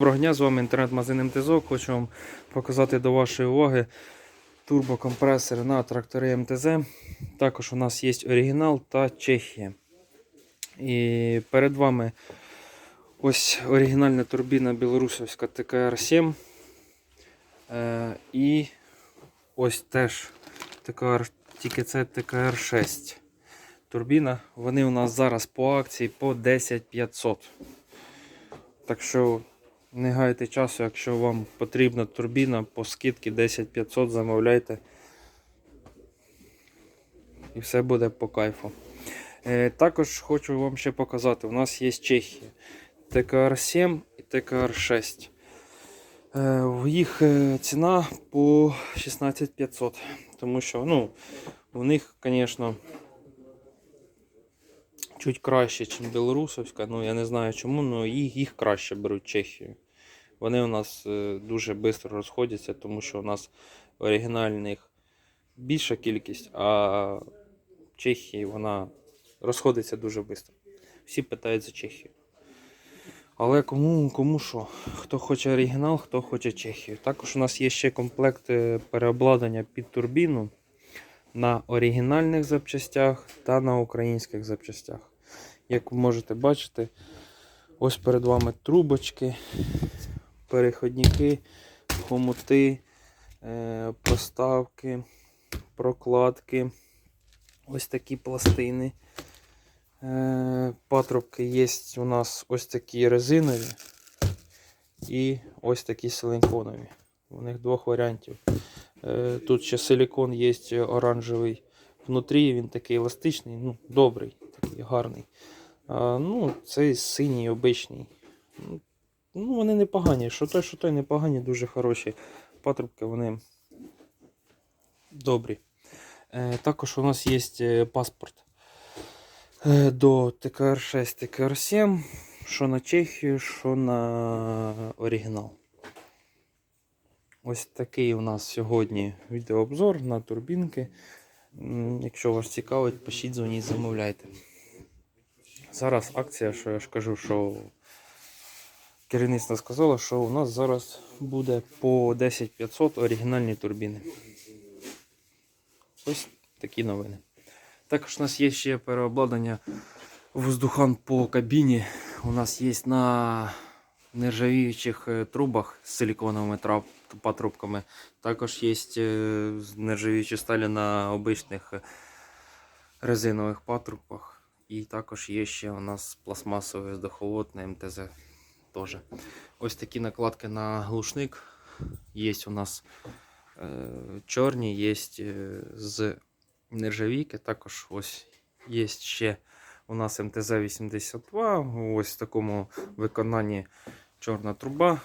Доброго дня, з вами інтернет-магазин МТЗО. Хочу вам показати до вашої уваги турбокомпресори на трактори МТЗ. Також у нас є оригінал та Чехія. І перед вами ось оригінальна турбіна білорусівська ТКР-7. Е, і ось теж ТКР, тільки це ТКР-6. Турбіна. Вони у нас зараз по акції по 10500. Так що не гайте часу, якщо вам потрібна турбіна по скидці 10500 замовляйте. І все буде по кайфу. Е, також хочу вам ще показати: у нас є Чехія ТКР-7 і ТКР-6. Е, їх е, ціна по 16500. Тому що ну, у них, звісно, чуть краще, ніж білорусовська. Ну, я не знаю чому, але їх, їх краще беруть Чехію. Вони у нас е, дуже швидко розходяться, тому що у нас оригінальних більша кількість, а в Чехії вона розходиться дуже швидко. Всі питають за Чехію. Але кому, кому що? Хто хоче оригінал, хто хоче Чехію. Також у нас є ще комплект е, переобладнання під турбіну на оригінальних запчастях та на українських запчастях. Як ви можете бачити, ось перед вами трубочки, переходники, хомути, е, проставки, прокладки, ось такі пластини. Е, Патрубки є у нас ось такі резинові і ось такі силиконові. У них двох варіантів. Е, Тут ще силикон є оранжевий внутрі, він такий еластичний, ну, добрий, такий гарний. А, ну, цей синій обичний. Ну, Ну, вони непогані. Що той, що той непогані, дуже хороші. Патрубки вони добрі. Е, також у нас є е, паспорт е, до ТКР-6, ТКР-7, що на Чехію, що на оригінал. Ось такий у нас сьогодні відеообзор на турбінки. Якщо вас цікавить, пишіть, дзвоніть, замовляйте. Зараз акція, що я ж кажу, що керівництво сказало, що у нас зараз буде по 10500 оригінальні турбіни. Ось такі новини. Також у нас є ще переобладнання воздухан по кабіні. У нас є на нержавіючих е, трубах з силіконовими патрубками. Також є е, нержавіючі сталі на обичних е, резинових патрубках. І також є ще у нас пластмасовий здоховод на МТЗ. Теж. Ось такі накладки на глушник. Є у нас е, чорні, є е, з нержавійки. Також ось є ще у нас МТЗ-82. Ось в такому виконанні чорна труба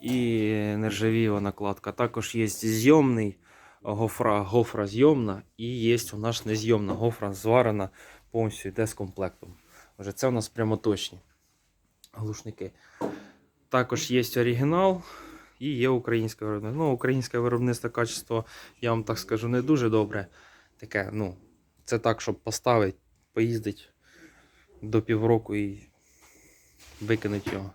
і нержавієва накладка. Також є зйомний гофра, гофра зйомна і є у нас незйомна гофра зварена повністю йде з комплектом. Вже це у нас прямо точні глушники. Також є оригінал і є українське виробництво. Ну, українське виробництво качество, я вам так скажу, не дуже добре. Таке, ну, це так, щоб поставити, поїздити до півроку і викинути його.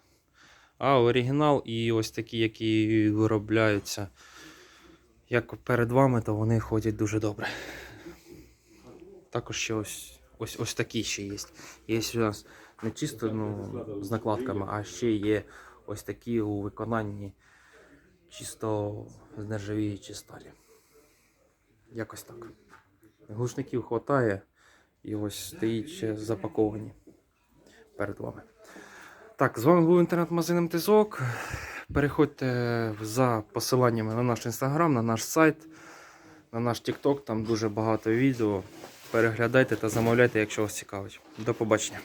А оригінал і ось такі, які виробляються як перед вами, то вони ходять дуже добре. Також ще ось, ось, ось такі ще є. Є у нас не чисто ну, з накладками, а ще є ось такі у виконанні чисто з нержавіючі сталі. Якось так. Глушників вистачає і ось стоїть ще запаковані перед вами. Так, з вами був інтернет-магазин МТЗОК. Переходьте за посиланнями на наш інстаграм, на наш сайт, на наш TikTok, там дуже багато відео. Переглядайте та замовляйте, якщо вас цікавить. До побачення.